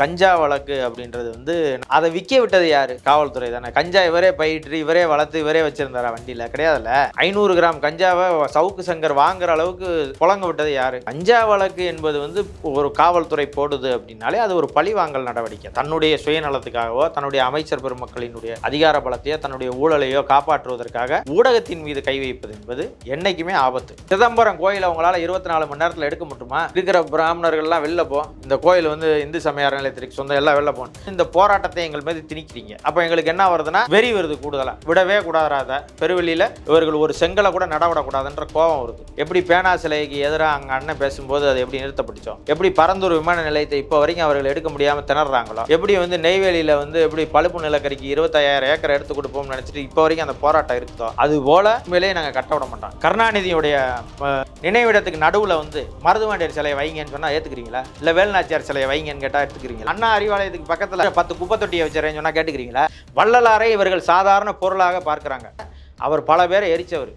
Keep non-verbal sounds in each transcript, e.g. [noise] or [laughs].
கஞ்சா வழக்கு அப்படின்றது வந்து அதை விற்க விட்டது யாரு? காவல்துறை தானே. கஞ்சா இவரே பயிற்று இவரே வளர்த்து இவரே வச்சிருந்தாரா? வண்டியில. கிடையாதுல்ல ஐநூறு கிராம் கஞ்சாவை சவுக்கு சங்கர் வாங்குற அளவுக்கு புழங்க விட்டது யாரு? கஞ்சா வழக்கு என்பது வந்து ஒரு காவல்துறை போடுது அப்படின்னாலே அது ஒரு பழிவாங்கல் நடவடிக்கை. தன்னுடைய சுயநலத்துக்காகவோ தன்னுடைய அமைச்சர் பெருமக்களினுடைய அதிகார பலத்தையோ தன்னுடைய ஊழலையோ காப்பாற்றுவதற்காக ஊடகத்தின் மீது கை வைப்பது என்பது என்னைக்குமே ஆபத்து. சிதம்பரம் கோயிலை அவங்களால இருபத்தி நாலு மணி நேரத்தில் எடுக்க முடியுமா? இருக்கிற பிராமணர்கள்லாம் வெளில போ. இந்த கோயில் வந்து இந்து சமய நிலையத்திற்கு சொந்தம் எல்லாம் வெளில போகணும். இந்த போராட்டத்தை எங்கள் மீது திணிக்கிறீங்க. அப்போ எங்களுக்கு என்ன வருதுன்னா வெறி வருது கூடுதலாக விடவே கூடாத பெருவெளியில் இவர்கள் ஒரு செங்கலை கூட நடவிடக்கூடாதுன்ற கோபம் வருது. எப்படி பேனா சிலைக்கு எதிராக அங்கே அண்ணன் பேசும்போது அது எப்படி நிறுத்தப்பட்டுச்சோம் எப்படி பரந்தூர் விமான நிலையத்தை இப்போ வரைக்கும் அவர்கள் எடுக்க முடியாமல் திணறாங்களோ? எப்படி வந்து நெய்வேலியில் வந்து எப்படி பழுப்பு நிலக்கரிக்கு இருபத்தாயிரம் ஏக்கர் எடுத்து கொடுப்போம்னு நினச்சிட்டு இப்போ வரைக்கும் அந்த போராட்டம் இருக்குதோ? அது போல உண்மையிலேயே நாங்கள் கட்ட விட மாட்டோம். கருணாநிதியுடைய நினைவிடத்துக்கு நடுவில் வந்து மருதுவாண்டியர் சிலையை வைங்கன்னு சொன்னால் ஏற்றுக்கிறீங்களா இல்லை வேலுநாச்சியார் சிலையை வைங்கன்னு கேட்டால் எடுத்துக்கிறீங்களா அண்ணா அறிவாலயத்துக்கு பக்கத்தில் பத்து குப்பை தொட்டியை வச்சுறேன்னு சொன்னால் கேட்டுக்கிறீங்களா? வள்ளலாரை இவர்கள் சாதாரண பொருளாக பார்க்குறாங்க. அவர் பல பேரை எரிச்சவர்.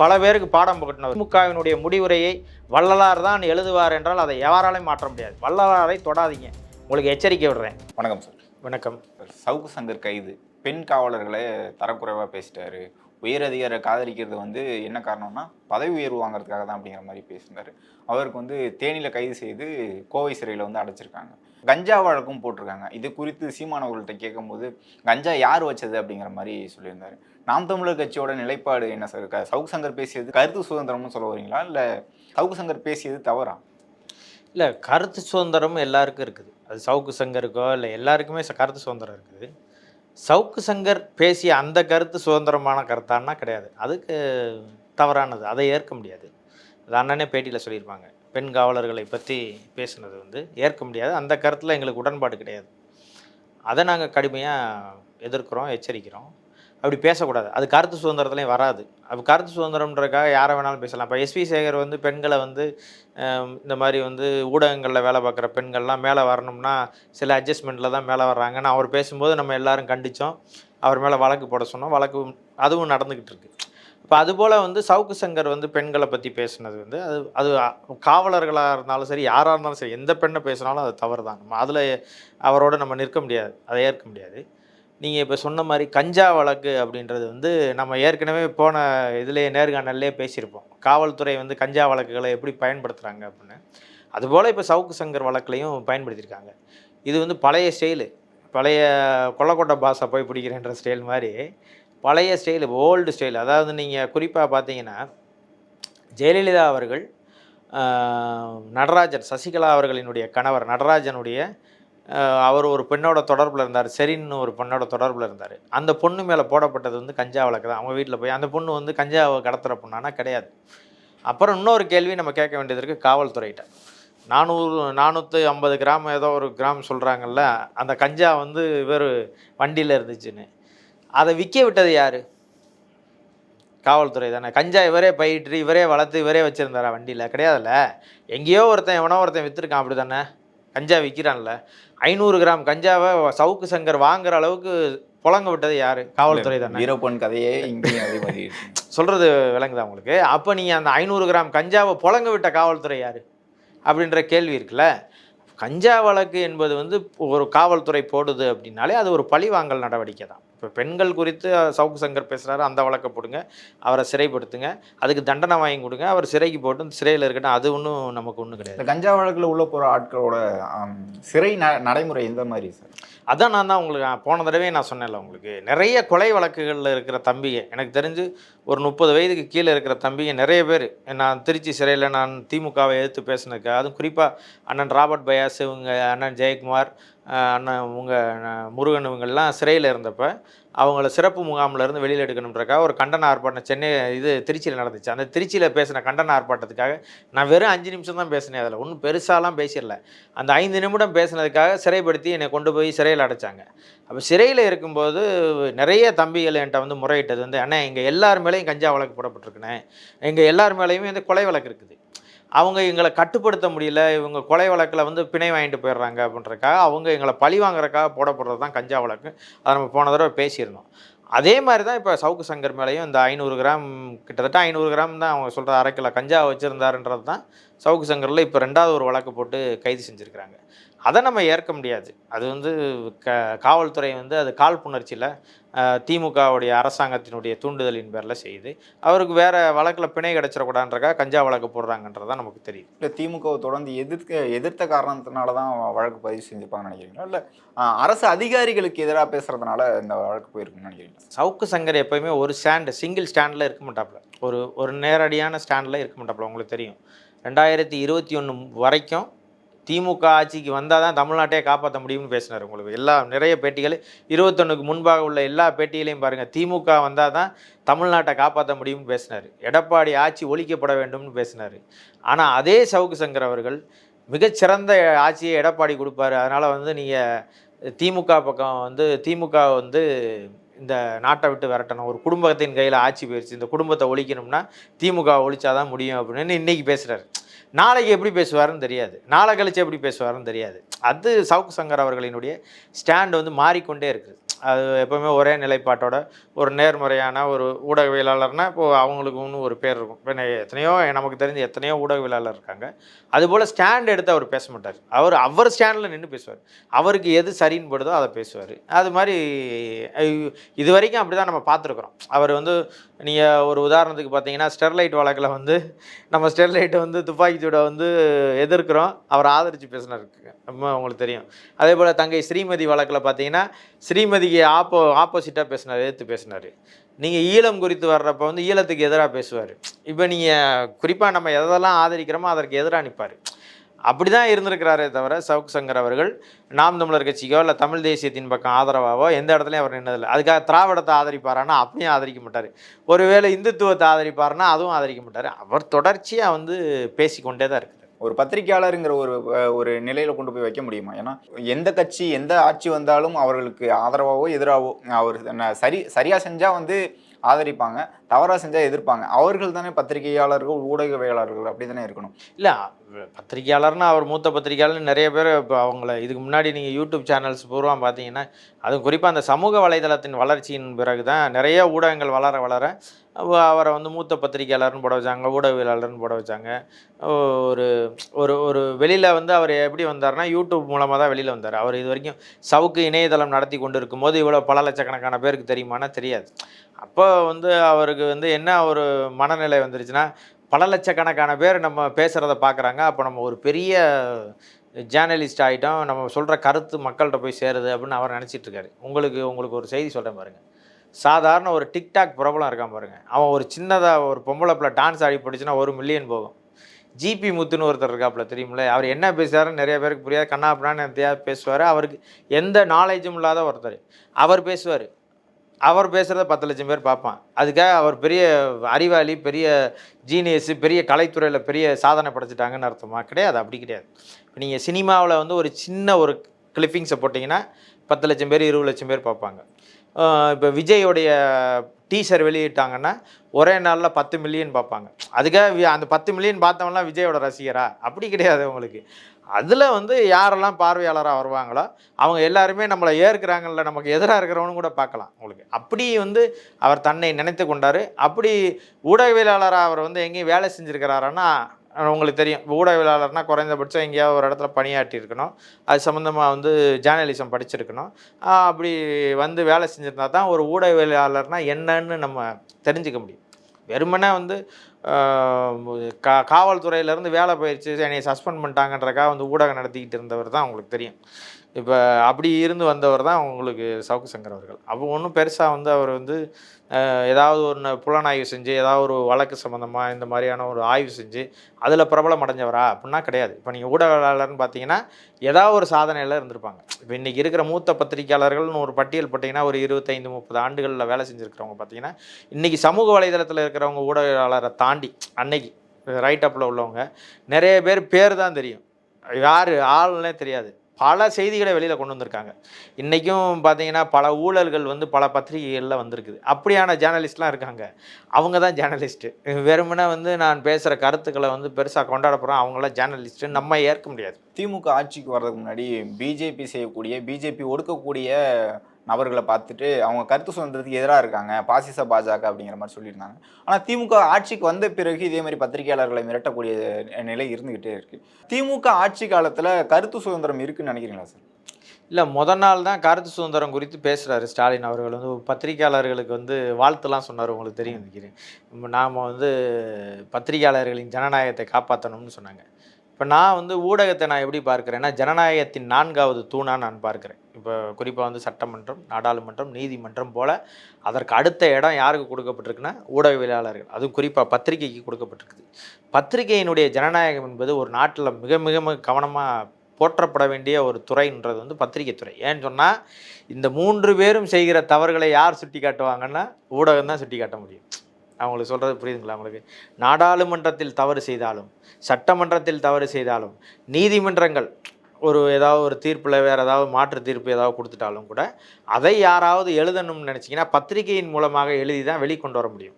பல பேருக்கு பாடம் புகட்டினவர். திமுகவினுடைய முடிவுரையை வள்ளலார் தான் எழுதுவார் என்றால் அதை யாராலையும் மாற்ற முடியாது. வள்ளலாரை தொடாதீங்க. உங்களுக்கு எச்சரிக்கை விடுறேன். வணக்கம் சார். வணக்கம். சவுக்கு சங்கர் கைது. பெண் காவலர்களை தரக்குறைவாக பேசிட்டாரு. உயரதிகாரை காதலிக்கிறது வந்து என்ன காரணம்னா பதவி உயர்வு வாங்குறதுக்காக தான் அப்படிங்கிற மாதிரி பேசினாரு. அவருக்கு வந்து தேனியில் கைது செய்து கோவை சிறையில் வந்து அடைச்சிருக்காங்க. கஞ்சா வழக்கும் போட்டிருக்காங்க. இது குறித்து சீமானவர்கள்ட்ட கேட்கும்போது கஞ்சா யார் வச்சது? அப்படிங்கிற மாதிரி சொல்லியிருந்தாரு. நாம் தமிழர் கட்சியோட நிலைப்பாடு என்ன சார்? க- சவுக்கு சங்கர் பேசியது கருத்து சுதந்திரம்னு சொல்ல வரீங்களா? இல்லை சவுக்கு சங்கர் பேசியது தவறா? இல்லை கருத்து சுதந்திரம் எல்லாருக்கும் இருக்குது. அது சவுக்கு சங்கருக்கோ இல்லை எல்லாருக்குமே கருத்து சுதந்திரம் இருக்குது. சவுக்கு சங்கர் பேசிய அந்த கருத்து சுதந்திரமான கருத்தான்னா கிடையாது. அதுக்கு தவறானது. அதை ஏற்க முடியாது. அது அண்ணனே பேட்டியில் சொல்லியிருப்பாங்க. பெண் காவலர்களை பற்றி பேசுனது வந்து ஏற்க முடியாது. அந்த கருத்தில் எங்களுக்கு உடன்பாடு கிடையாது. அதை நாங்கள் கடுமையாக எதிர்க்கிறோம் எச்சரிக்கிறோம். அப்படி பேசக்கூடாது. அது கருத்து சுதந்திரத்துலேயும் வராது. அப்போ கருத்து சுதந்திரம்ன்றக்காக யாரை வேணாலும் பேசலாம். இப்போ எஸ்வி சேகர் வந்து பெண்களை வந்து இந்த மாதிரி வந்து ஊடகங்களில் வேலை பார்க்குற பெண்கள்லாம் மேலே வரணும்னா சில அட்ஜஸ்ட்மெண்ட்டில் தான் மேலே வர்றாங்கன்னு அவர் பேசும்போது நம்ம எல்லாரும் கண்டித்தோம் அவர் மேலே வழக்கு போட சொன்னோம். வழக்கு அதுவும் நடந்துக்கிட்டு இருக்குது இப்போ அதுபோல் வந்து சவுக்கு சங்கர் வந்து பெண்களை பற்றி பேசுனது வந்து அது அது காவலர்களாக இருந்தாலும் சரி யாராக இருந்தாலும் சரி எந்த பெண்ணை பேசினாலும் அது தவறு தான் நம்ம அதில் அவரோட நம்ம நிற்க முடியாது அதை ஏற்க முடியாது. நீங்கள் இப்போ சொன்ன மாதிரி கஞ்சா வழக்கு அப்படின்றது வந்து நம்ம ஏற்கனவே போன இதுலேயே நேர்காணல்லே பேசியிருப்போம். காவல்துறை வந்து கஞ்சா வழக்குகளை எப்படி பயன்படுத்துகிறாங்க அப்படின்னு. அதுபோல் இப்போ சவுக்கு சங்கர் வழக்குலையும் பயன்படுத்தியிருக்காங்க. இது வந்து பழைய ஸ்டைலு. பழைய கொல்லக்கொட்டை பாஸை போய் பிடிக்கிறேன்ற ஸ்டைல் மாதிரி பழைய ஸ்டைல் ஓல்டு ஸ்டைல். அதாவது நீங்கள் குறிப்பாக பார்த்தீங்கன்னா ஜெயலலிதா அவர்கள் நடராஜன் சசிகலா அவர்களினுடைய கணவர் நடராஜனுடைய அவர் ஒரு பெண்ணோட தொடர்பில் இருந்தார். சரின்னு ஒரு பெண்ணோட தொடர்பில் இருந்தார். அந்த பொண்ணு மேலே போடப்பட்டது வந்து கஞ்சா வழக்கு தான். அவங்க வீட்டில் போய் அந்த பொண்ணு வந்து கஞ்சாவை கடத்துகிற பொண்ணானா கிடையாது. அப்புறம் இன்னொரு கேள்வி நம்ம கேட்க வேண்டியது இருக்குது காவல்துறையிட்ட நானூறு நானூற்றி ஐம்பது கிராம் ஏதோ ஒரு கிராம் சொல்கிறாங்கல்ல அந்த கஞ்சா வந்து இவர் வண்டியில் இருந்துச்சுன்னு. அதை விற்க விட்டது யார்? காவல்துறை தானே. கஞ்சா இவரே பயிற்று இவரே வளர்த்து இவரே வச்சுருந்தாரா வண்டியில்? கிடையாதுல்ல. எங்கேயோ ஒருத்தன் எவனோ ஒருத்தன் விற்றுருக்கான் அப்படி தானே கஞ்சா விற்கிறான்ல ஐநூறு கிராம் கஞ்சாவை சவுக்கு சங்கர் வாங்குற அளவுக்கு புழங்க விட்டது யார்? காவல்துறை தானே. வீரப்பன் கதையே இங்கேயும் அதே மாதிரி. [laughs] சொல்கிறது விளங்குதா உங்களுக்கு? அப்போ நீங்கள் அந்த ஐநூறு கிராம் கஞ்சாவை புழங்க விட்ட காவல்துறை யார்? அப்படின்ற கேள்வி இருக்குல்ல. கஞ்சா வழக்கு என்பது வந்து ஒரு காவல்துறை போடுது அப்படின்னாலே அது ஒரு பழிவாங்கல் நடவடிக்கை தான் இப்போ பெண்கள் குறித்து சவுக்கு சங்கர் பேசுகிறாரு அந்த வழக்கை போடுங்க. அவரை சிறைப்படுத்துங்க. அதுக்கு தண்டனை வாங்கி கொடுங்க. அவர் சிறைக்கு போட்டு சிறையில் இருக்கட்டும் அது ஒன்றும் நமக்கு ஒன்றும் கிடையாது. கஞ்சா வழக்கில் உள்ள போகிற ஆட்களோட சிறை ந- நடைமுறை எந்த மாதிரி சார்? அதான் நான் தான் உங்களுக்கு நான் போன தடவை நான் சொன்னேன்ல உங்களுக்கு. நிறைய கொலை வழக்குகளில் இருக்கிற தம்பிங்க எனக்கு தெரிஞ்சு ஒரு முப்பது வயதுக்கு கீழே இருக்கிற தம்பிங்க நிறைய பேர் நான் திருச்சி சிறையில் நான் திமுகவை எதிர்த்து பேசினதுக்கு அதுவும் குறிப்பாக அண்ணன் ராபர்ட் பயாஸ் இவங்க அண்ணன் ஜெயக்குமார் அண்ணன் உங்கள் முருகன் இவங்கெல்லாம் சிறையில் இருந்தப்போ அவங்கள சிறப்பு முகாமில் இருந்து வெளியில் எடுக்கணுன்றக்காக ஒரு கண்டன ஆர்ப்பாட்டம் சென்னை இது திருச்சியில் நடந்துச்சு. அந்த திருச்சியில் பேசின கண்டன ஆர்ப்பாட்டத்துக்காக நான் வெறும் அஞ்சு நிமிஷம் தான் பேசினேன் அதில். ஒன்றும் பெருசாலாம் பேசிடல. அந்த ஐந்து நிமிடம் பேசினதுக்காக சிறைப்படுத்தி என்னை கொண்டு போய் சிறையில் அடைச்சாங்க. அப்போ சிறையில் இருக்கும்போது நிறைய தம்பிகள் என்கிட்ட வந்து முறையிட்டது வந்து அண்ணா எங்கள் எல்லார் மேலேயும் கஞ்சா வழக்கு போடப்பட்டிருக்குண்ணே. எங்கள் எல்லார் மேலேயுமே வந்து கொலை வழக்கு இருக்குது. அவங்க எங்களை கட்டுப்படுத்த முடியல இவங்க கொலை வழக்கில் வந்து பிணை வாங்கிட்டு போயிடுறாங்க அப்படின்றக்காக அவங்க எங்களை பழி வாங்குறதுக்காக போடப்படுறது தான் கஞ்சா வழக்கு. அதை நம்ம போன தடவை பேசியிருந்தோம். அதே மாதிரி தான் இப்போ சவுக்கு சங்கர் மேலேயும் இந்த ஐநூறு கிராம் கிட்டத்தட்ட ஐநூறு கிராம் தான் அவங்க சொல்கிற அரை கிலோ கஞ்சா வச்சுருந்தாருன்றது தான் சவுக்கு சங்கரில் இப்போ ரெண்டாவது ஒரு வழக்கு போட்டு கைது செஞ்சுருக்கிறாங்க. அதை நம்ம ஏற்க முடியாது. அது வந்து க காவல்துறை வந்து அது காழ்ப்புணர்ச்சியில் திமுகவுடைய அரசாங்கத்தினுடைய தூண்டுதலின் பேரில் செய்யுது அவருக்கு வேற வழக்கில் பிணை கிடச்சிடக்கூடாதுன்றக்கா கஞ்சா வழக்கு போடுறாங்கன்றதான் நமக்கு தெரியுது. இல்லை திமுகவை தொடர்ந்து எதிர்க்க எதிர்த்த காரணத்தினால தான் வழக்கு பதிவு செஞ்சுப்பாங்கன்னு நினைக்கிறீங்களா? இல்லை அரசு அதிகாரிகளுக்கு எதிராக பேசுறதுனால இந்த வழக்கு போயிருக்குன்னு நினைக்கிறீங்களா? சவுக்கு சங்கர் எப்பயுமே ஒரு ஸ்டாண்டு சிங்கிள் ஸ்டாண்டில் இருக்க மாட்டாப்புல. ஒரு ஒரு நேரடியான ஸ்டாண்டில் இருக்க மாட்டாப்புல உங்களுக்கு தெரியும். ரெண்டாயிரத்தி இருபத்தி ஒன்று வரைக்கும் திமுக ஆட்சிக்கு வந்தால் தான் தமிழ்நாட்டையே காப்பாற்ற முடியும்னு பேசினார் உங்களுக்கு. எல்லா நிறைய பேட்டிகள். இருபத்தொன்னுக்கு முன்பாக உள்ள எல்லா பேட்டிகளையும் பாருங்கள் திமுக வந்தால் தான் தமிழ்நாட்டை காப்பாற்ற முடியும்னு பேசினார். எடப்பாடி ஆட்சி ஒழிக்கப்பட வேண்டும்னு பேசினார். ஆனால் அதே சவுக்கு சங்கர் அவர்கள் மிகச்சிறந்த ஆட்சியை எடப்பாடி கொடுப்பாரு. அதனால் வந்து நீங்கள் திமுக பக்கம் வந்து திமுக வந்து இந்த நாட்டை விட்டு விரட்டணும். ஒரு குடும்பத்தின் கையில் ஆட்சி போயிடுச்சு இந்த குடும்பத்தை ஒழிக்கணும்னா திமுக ஒழிச்சாதான் முடியும் அப்படின்னு இன்றைக்கி பேசுகிறார் நாளைக்கு எப்படி பேசுவாருன்னு தெரியாது. நாளை கழிச்சு எப்படி பேசுவாருன்னு தெரியாது. அது சவுக்கு சங்கர் அவர்களினுடைய ஸ்டாண்ட் வந்து மாறிக்கொண்டே இருக்குது. அது எப்போவுமே ஒரே நிலைப்பாட்டோட ஒரு நேர்மறையான ஒரு ஊடகவியலாளர்னால் இப்போது அவங்களுக்கு ஒன்று ஒரு பேர் இருக்கும். இப்போ எத்தனையோ நமக்கு தெரிஞ்ச எத்தனையோ ஊடகவியலாளர் இருக்காங்க. அதுபோல் ஸ்டாண்ட் எடுத்து அவர் பேச மாட்டார். அவர் அவர் ஸ்டாண்டில் நின்று பேசுவார். அவருக்கு எது சரின்னு படுதோ அதை பேசுவார். அது மாதிரி இது வரைக்கும் அப்படி தான் நம்ம பார்த்துருக்குறோம். அவர் வந்து நீங்கள் ஒரு உதாரணத்துக்கு பார்த்தீங்கன்னா ஸ்டெர்லைட் வழக்கில் வந்து நம்ம ஸ்டெர்லைட்டை வந்து துப்பாக்கி சூடை வந்து எதிர்க்கிறோம். அவர் ஆதரித்து பேசினார். ரொம்ப உங்களுக்கு தெரியும். அதே போல் தங்கை ஸ்ரீமதி வழக்கில் பார்த்தீங்கன்னா ஸ்ரீமதிக்கு ஆப்போ ஆப்போசிட்டாக பேசினார் எதிர்த்து பேசினார். நீங்கள் ஈழம் குறித்து வர்றப்ப வந்து ஈழத்துக்கு எதிராக பேசுவார். இப்போ நீங்கள் குறிப்பாக நம்ம எதெல்லாம் ஆதரிக்கிறோமோ அதற்கு எதிராக நிற்பார். அப்படி தான் இருந்திருக்கிறாரே தவிர சவுக் சங்கர் அவர்கள் நாம் தமிழர் கட்சிக்கோ இல்லை தமிழ் தேசியத்தின் பக்கம் ஆதரவாவோ எந்த இடத்துலையும் அவர் நின்னதில்லை. அதுக்காக திராவிடத்தை ஆதரிப்பாரானா அப்படியும் ஆதரிக்க மாட்டார். ஒருவேளை இந்துத்துவத்தை ஆதரிப்பாருன்னா அதுவும் ஆதரிக்க மாட்டார். அவர் தொடர்ச்சியாக வந்து பேசிக்கொண்டே தான் இருக்குது ஒரு பத்திரிகையாளருங்கிற ஒரு ஒரு நிலையில கொண்டு போய் வைக்க முடியுமா? ஏன்னா எந்த கட்சி எந்த ஆட்சி வந்தாலும் அவர்களுக்கு ஆதரவாகவோ எதிராகவோ அவர் சரி சரியா செஞ்சா வந்து ஆதரிப்பாங்க தவறாக செஞ்சால் எதிர்ப்பாங்க. அவர்கள் தானே பத்திரிகையாளர்கள் ஊடகவியலாளர்கள் அப்படி தானே இருக்கணும். இல்லை பத்திரிகையாளர்னா அவர் மூத்த பத்திரிகையாளர் நிறைய பேர் இப்போ அவங்கள இதுக்கு முன்னாடி நீங்கள் யூடியூப் சேனல்ஸ் பூர்வம் பார்த்தீங்கன்னா அதுவும் குறிப்பாக அந்த சமூக வலைதளத்தின் வளர்ச்சியின் பிறகு தான் நிறைய ஊடகங்கள் வளர வளர அவரை வந்து மூத்த பத்திரிகையாளர்னு போட வச்சாங்க ஊடகவியலாளர்னு போட வச்சாங்க. ஒரு ஒரு ஒரு வெளியில் வந்து அவர் எப்படி வந்தார்னா யூடியூப் மூலமாக தான் வெளியில் வந்தார். அவர் இது வரைக்கும் சவுக்கு இணையதளம் நடத்தி கொண்டு இருக்கும்போது இவ்வளோ பல லட்சக்கணக்கான பேருக்கு தெரியுமானா தெரியாது. அப்போ வந்து அவருக்கு வந்து என்ன ஒரு மனநிலை வந்துருச்சுன்னா பல லட்சக்கணக்கான பேர் நம்ம பேசுகிறத பார்க்குறாங்க அப்போ நம்ம ஒரு பெரிய ஜேர்னலிஸ்ட் ஆகிட்டோம் நம்ம சொல்கிற கருத்து மக்கள்கிட்ட போய் சேருது அப்படின்னு அவர் நினச்சிட்ருக்காரு. உங்களுக்கு உங்களுக்கு ஒரு செய்தி சொல்கிறேன் பாருங்கள் சாதாரண ஒரு டிக்டாக் பிரபலம் இருக்கான் பாருங்கள் அவன் ஒரு சின்னதாக ஒரு பொம்பளை பிள்ளை டான்ஸ் ஆடி போட்டுச்சுன்னா ஒரு மில்லியன் போகும். ஜிபி முத்துன்னு ஒருத்தர் இருக்காப்புல தெரியுமில்ல? அவர் என்ன பேசுகிறாருன்னு நிறைய பேருக்கு புரியாது. கண்ணா தேவை பேசுவார். அவருக்கு எந்த நாலேஜும் இல்லாத ஒருத்தர். அவர் பேசுவார். அவர் பேசுகிறத பத்து லட்சம் பேர் பார்ப்பான். அதுக்காக அவர் பெரிய அறிவாளி பெரிய ஜீனியஸு பெரிய கலைத்துறையில் பெரிய சாதனை படைச்சிட்டாங்கன்னு அர்த்தமா? கிடையாது அப்படி கிடையாது. இப்போ நீங்கள் சினிமாவில் வந்து ஒரு சின்ன ஒரு கிளிப்பிங்ஸை போட்டிங்கன்னா பத்து லட்சம் பேர் இருபது லட்சம் பேர் பார்ப்பாங்க. இப்போ விஜயோடைய டீசர் வெளியிட்டாங்கன்னா ஒரே நாளில் பத்து மில்லியன் பார்ப்பாங்க. அதுக்காக அந்த பத்து மில்லியன் பார்த்தவங்களாம் விஜயோட ரசிகரா? அப்படி கிடையாது உங்களுக்கு. அதில் வந்து யாரெல்லாம் பார்வையாளராக வருவாங்களோ அவங்க எல்லாருமே நம்மளை ஏற்கிறாங்கல்ல நமக்கு எதிராக இருக்கிறவனு கூட பார்க்கலாம் உங்களுக்கு. அப்படி வந்து அவர் தன்னை நினைத்து கொண்டார். அப்படி ஊடகவியலாளராக அவர் வந்து எங்கேயும் வேலை செஞ்சுருக்கிறாருன்னா உங்களுக்கு தெரியும். ஊடகவியலாளர்னா குறைந்தபட்சம் எங்கேயாவது ஒரு இடத்துல பணியாற்றி இருக்கணும் அது சம்மந்தமாக வந்து ஜேர்னலிசம் படிச்சிருக்கணும். அப்படி வந்து வேலை செஞ்சுருந்தா தான் ஒரு ஊடகவியலாளர்னால் என்னன்னு நம்ம தெரிஞ்சுக்க முடியும். வெறுமனே வந்து கா காவல்துறையிலேருந்து வேலை போயிடுச்சு என்னை சஸ்பெண்ட் பண்ணிட்டாங்கன்றக்காக வந்து ஊடகம் நடத்திக்கிட்டு இருந்தவர் தான் உங்களுக்கு தெரியும். இப்போ அப்படி இருந்து வந்தவர் தான் உங்களுக்கு சவுக்கு சங்கர் அவர்கள். அப்போ ஒன்றும் பெருசாக வந்து அவர் வந்து ஏதாவது ஒன்று புலனாய்வு செஞ்சு ஏதாவது ஒரு வழக்கு சம்மந்தமாக இந்த மாதிரியான ஒரு ஆய்வு செஞ்சு அதில் பிரபலம் அடைஞ்சவரா? அப்படின்னா கிடையாது. இப்போ நீங்கள் ஊடகவியலாளர்னு பார்த்தீங்கன்னா ஏதாவது ஒரு சாதனையில் இருந்திருப்பாங்க. இப்போ இன்றைக்கி இருக்கிற மூத்த பத்திரிகையாளர்கள்னு ஒரு பட்டியல் போட்டிங்கன்னா ஒரு இருபத்தைந்து முப்பது ஆண்டுகளில் வேலை செஞ்சுருக்கிறவங்க பார்த்தீங்கன்னா இன்றைக்கி சமூக வலைதளத்தில் இருக்கிறவங்க ஊடகவியலாளரை தாண்டி அன்னைக்கு ரைட் அப்பில் உள்ளவங்க நிறைய பேர் பேர் தான் தெரியும். யார்? ஆளுன்னே தெரியாது. பல செய்திகளை வெளியில் கொண்டு வந்திருக்காங்க. இன்றைக்கும் பார்த்தீங்கன்னா பல ஊழல்கள் வந்து பல பத்திரிகைகளில் வந்திருக்குது. அப்படியான ஜேர்னலிஸ்ட்லாம் இருக்காங்க. அவங்க தான் ஜேர்னலிஸ்ட்டு வெறுமனே வந்து நான் பேசுகிற கருத்துக்களை வந்து பெருசாக கொண்டாட போகிறோம் அவங்களாம் ஜேர்னலிஸ்ட்டு நம்ம ஏற்க முடியாது. திமுக ஆட்சிக்கு வர்றதுக்கு முன்னாடி பிஜேபி செய்யக்கூடிய பிஜேபி ஒடுக்கக்கூடிய நபர்களை பார்த்துட்டு அவங்க கருத்து சுதந்திரத்துக்கு எதிராக இருக்காங்க பாசிச பாஜக அப்படிங்கிற மாதிரி சொல்லியிருந்தாங்க. ஆனால் திமுக ஆட்சிக்கு வந்த பிறகு இதே மாதிரி பத்திரிகையாளர்களை மிரட்டக்கூடிய நிலை இருந்துக்கிட்டே இருக்கு. திமுக ஆட்சி காலத்தில் கருத்து சுதந்திரம் இருக்குன்னு நினைக்கிறீங்களா சார்? இல்லை முத நாள் தான் கருத்து சுதந்திரம் குறித்து பேசுகிறாரு ஸ்டாலின் அவர்கள். வந்து பத்திரிகையாளர்களுக்கு வந்து வாழ்த்துலாம் சொன்னார் உங்களுக்கு தெரியும் நினைக்கிறேன். நாம் வந்து பத்திரிகையாளர்களின் ஜனநாயகத்தை காப்பாற்றணும்னு சொன்னாங்க. இப்போ நான் வந்து ஊடகத்தை நான் எப்படி பார்க்குறேன்னா ஜனநாயகத்தின் நான்காவது தூணாக நான் பார்க்குறேன். இப்போ குறிப்பாக வந்து சட்டமன்றம் நாடாளுமன்றம் நீதிமன்றம் போல் அதற்கு அடுத்த இடம் யாருக்கு கொடுக்கப்பட்டிருக்குன்னா ஊடகவியலாளர்கள். அதுவும் குறிப்பாக பத்திரிகைக்கு கொடுக்கப்பட்டிருக்குது. பத்திரிகையினுடைய ஜனநாயகம் என்பது ஒரு நாட்டில் மிக மிக மிக கவனமாக போற்றப்பட வேண்டிய ஒரு துறைன்றது வந்து பத்திரிகை துறை. ஏன்னு சொன்னால் இந்த மூன்று பேரும் செய்கிற தவறுகளை யார் சுட்டி காட்டுவாங்கன்னா ஊடகம் தான் சுட்டி காட்ட முடியும். அவங்களுக்கு சொல்கிறது புரியுதுங்களா அவங்களுக்கு நாடாளுமன்றத்தில் தவறு செய்தாலும் சட்டமன்றத்தில் தவறு செய்தாலும் நீதிமன்றங்கள் ஒரு ஏதாவது ஒரு தீர்ப்பில் வேறு ஏதாவது மாற்று தீர்ப்பு ஏதாவது கொடுத்துட்டாலும் கூட அதை யாராவது எழுதணும்னு நினச்சிங்கன்னா பத்திரிகையின் மூலமாக எழுதி தான் வெளிக்கொண்டு வர முடியும்.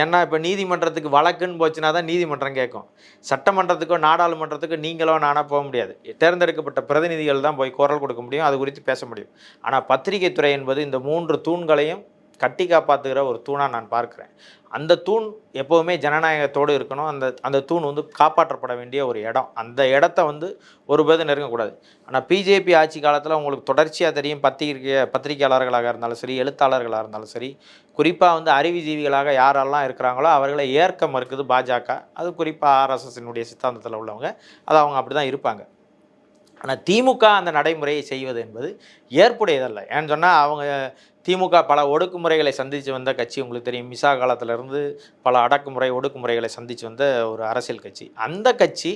ஏன்னா இப்போ நீதிமன்றத்துக்கு வழக்குன்னு போச்சுன்னா தான் நீதிமன்றம் கேட்கும். சட்டமன்றத்துக்கோ நாடாளுமன்றத்துக்கோ நீங்களோ நானாக போக முடியாது. தேர்ந்தெடுக்கப்பட்ட பிரதிநிதிகள் தான் போய் குரல் கொடுக்க முடியும் அது குறித்து பேச முடியும். ஆனால் பத்திரிகை துறை என்பது இந்த மூன்று தூண்களையும் கட்டி காப்பாற்றுகிற ஒரு தூணாக நான் பார்க்குறேன். அந்த தூண் எப்போவுமே ஜனநாயகத்தோடு இருக்கணும். அந்த அந்த தூண் வந்து காப்பாற்றப்பட வேண்டிய ஒரு இடம். அந்த இடத்த வந்து ஒரு பேர் நெருங்கக்கூடாது. ஆனால் பிஜேபி ஆட்சி காலத்தில் உங்களுக்கு தொடர்ச்சியாக தெரியும். பத்திரிகை பத்திரிகையாளர்களாக இருந்தாலும் சரி எழுத்தாளர்களாக இருந்தாலும் சரி குறிப்பாக வந்து அறிவுஜீவிகளாக யாரெல்லாம் இருக்கிறாங்களோ அவர்களை ஏற்க மறுக்குது பாஜக. அது குறிப்பாக ஆர்எஸ்எஸ்னுடைய சித்தாந்தத்தில் உள்ளவங்க. அது அவங்க அப்படி தான் இருப்பாங்க. ஆனால் திமுக அந்த நடைமுறையை செய்வது என்பது ஏற்புடையதல்ல. ஏன்னு சொன்னால் அவங்க திமுக பல ஒடுக்குமுறைகளை சந்தித்து வந்த கட்சி உங்களுக்கு தெரியும் மிசா காலத்திலிருந்து பல அடக்குமுறை ஒடுக்குமுறைகளை சந்தித்து வந்த ஒரு அரசியல் கட்சி. அந்த கட்சி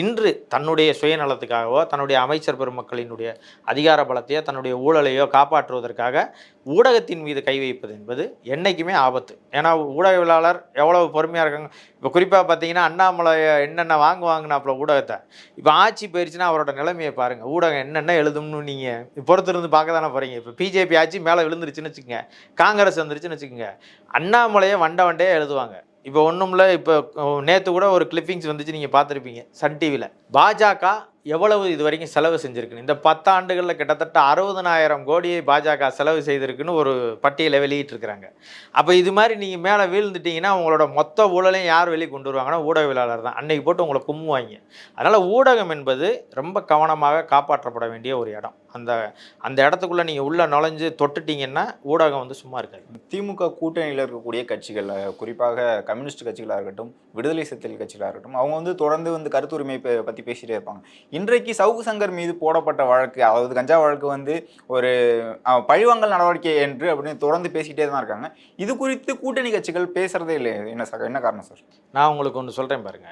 இன்று தன்னுடைய சுயநலத்துக்காகவோ தன்னுடைய அமைச்சர் பெருமக்களினுடைய அதிகார பலத்தையோ தன்னுடைய ஊழலையோ காப்பாற்றுவதற்காக ஊடகத்தின் மீது கை வைப்பது என்பது என்றைக்குமே ஆபத்து. ஏன்னா ஊடகவியலாளர் எவ்வளவு பொறுமையாக இருக்காங்க. இப்போ குறிப்பாக பார்த்தீங்கன்னா அண்ணாமலையை என்னென்ன வாங்குவாங்கனாப்புல ஊடகத்தை. இப்போ ஆட்சி போயிடுச்சுன்னா அவரோட நிலைமையை பாருங்கள் ஊடகம் என்னென்ன எழுதும்னு நீங்கள் பொறுத்திருந்து பார்க்க தானே போகிறீங்க இப்போ பிஜேபி ஆட்சி மேலே விழுந்துருச்சுன்னு வச்சுக்கோங்க. காங்கிரஸ் வந்துருச்சுன்னு வச்சுக்கோங்க. அண்ணாமலையை வண்ட வண்டையே எழுதுவாங்க. இப்போ ஒன்றும்ல இப்போ நேற்று கூட ஒரு கிளிப்பிங்ஸ் வந்துச்சு நீங்கள் பார்த்துருப்பீங்க. சன் டிவியில் பாஜக எவ்வளவு இது வரைக்கும் செலவு செஞ்சுருக்குன்னு. இந்த பத்தாண்டுகளில் கிட்டத்தட்ட அறுபதனாயிரம் கோடியை பாஜக செலவு செய்திருக்குன்னு ஒரு பட்டியலை வெளியிட்டிருக்கிறாங்க. அப்போ இது மாதிரி நீங்கள் மேலே வீழ்ந்துட்டீங்கன்னா உங்களோட மொத்த ஊழலையும் யார் வெளியே கொண்டு வருவாங்கன்னா ஊடகவியலாளர் தான். அன்றைக்கி போட்டு உங்களை கும்முவாங்க. அதனால் ஊடகம் என்பது ரொம்ப கவனமாக காப்பாற்றப்பட வேண்டிய ஒரு இடம். அந்த அந்த இடத்துக்குள்ளே நீங்கள் உள்ளே நுழைஞ்சு தொட்டுட்டிங்கன்னா ஊடகம் வந்து சும்மா இருக்காது. திமுக கூட்டணியில் இருக்கக்கூடிய கட்சிகள் குறிப்பாக கம்யூனிஸ்ட் கட்சிகளாக இருக்கட்டும் விடுதலை சிறுத்தைகள் கட்சிகளாக இருக்கட்டும் அவங்க வந்து தொடர்ந்து வந்து கருத்துரிமை பற்றி பேசிகிட்டே இருப்பாங்க. இன்றைக்கு சவுக்கு சங்கர் மீது போடப்பட்ட வழக்கு அதாவது கஞ்சா வழக்கு வந்து ஒரு பழிவாங்கல் நடவடிக்கை என்று அப்படின்னு தொடர்ந்து பேசிக்கிட்டே தான் இருக்காங்க. இது குறித்து கூட்டணி கட்சிகள் பேசுறதே இல்லை என்ன சார் என்ன காரணம் சார்? நான் உங்களுக்கு ஒன்று சொல்கிறேன் பாருங்க.